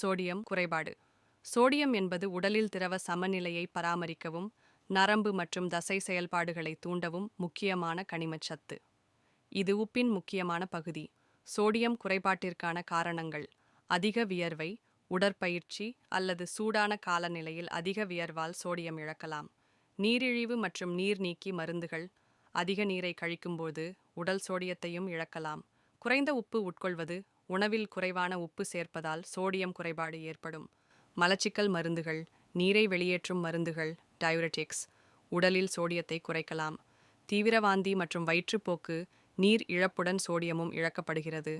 Sodium குறைபாடு. Sodium என்பது உடலில் திரவ சமநிலையை பராமரிக்கவும் நரம்பு மற்றும் தசை செயல்பாடுகளை தூண்டவும் முக்கியமான கனிமச்சத்து இது உப்பின் முக்கியமான பகுதி. சோடியம் குறைபாட்டிற்கான காரணங்கள். அதிக வியர்வை உடற்பயிற்சி அல்லது சூடான காலநிலையில் அதிக வியர்வால் சோடியம் இழக்கலாம். நீரிழிவு மற்றும் நீர் நீக்கி மருந்துகள். அதிக நீரை கழிக்கும்போது உடல் சோடியத்தையும் இழக்கலாம். குறைந்த உப்பு உட்கொள்வது உணவில் குறைவான உப்பு சேர்ப்பதால் சோடியம் குறைபாடு ஏற்படும். மலச்சிக்கல் மருந்துகள் நீரை வெளியேற்றும் மருந்துகள் டயூரட்டிக்ஸ் உடலில் சோடியத்தை குறைக்கலாம். தீவிரவாந்தி மற்றும் வயிற்றுப்போக்கு நீர் இழப்புடன் சோடியமும் இழக்கப்படுகிறது.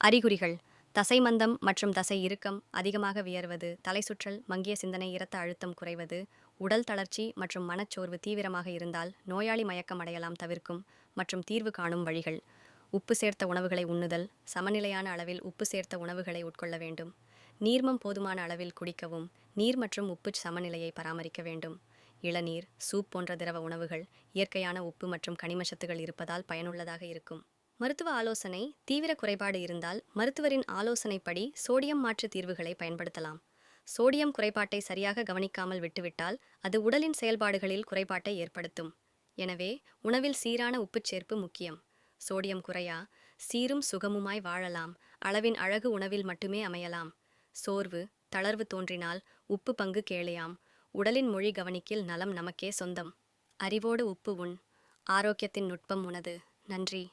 அறிகுறிகள் தசைமந்தம் மற்றும் தசை இறுக்கம் அதிகமாக வியர்வது தலை சுற்றல் மங்கிய சிந்தனை இரத்த அழுத்தம் குறைவது உடல் தளர்ச்சி மற்றும் மனச்சோர்வு தீவிரமாக இருந்தால் நோயாளி மயக்கம் அடையலாம் தவிர்க்கும் மற்றும் தீர்வு காணும் வழிகள். உப்பு சேர்த்த உணவுகளை உண்ணுதல் சமநிலையான அளவில் உப்பு சேர்த்த உணவுகளை உட்கொள்ள வேண்டும். நீர்மம் போதுமான அளவில் குடிக்கவும் நீர் மற்றும் உப்பு சமநிலையை பராமரிக்க வேண்டும். இளநீர் சூப் போன்ற திரவ உணவுகள் இயற்கையான உப்பு மற்றும் கனிமச்சத்துகள் இருப்பதால் பயனுள்ளதாக இருக்கும். மருத்துவ ஆலோசனை தீவிர குறைபாடு இருந்தால் மருத்துவரின் ஆலோசனைப்படி சோடியம் மாற்று தீர்வுகளை பயன்படுத்தலாம். சோடியம் குறைபாட்டை சரியாக கவனிக்காமல் விட்டுவிட்டால் அது உடலின் செயல்பாடுகளில் குறைபாட்டை ஏற்படுத்தும். எனவே உணவில் சீரான உப்புச் சேர்ப்பு முக்கியம். சோடியம் குறையா சீரும் சுகமுமாய் வாழலாம் அளவின் அழகு உணவில் மட்டுமே அமையலாம். சோர்வு தளர்வு தோன்றினால் உப்பு பங்கு கேளையாம் உடலின் மொழி கவனிக்கில் நலம் நமக்கே சொந்தம். அறிவோடு உப்பு உண் ஆரோக்கியத்தின் நுட்பம் உனது. நன்றி.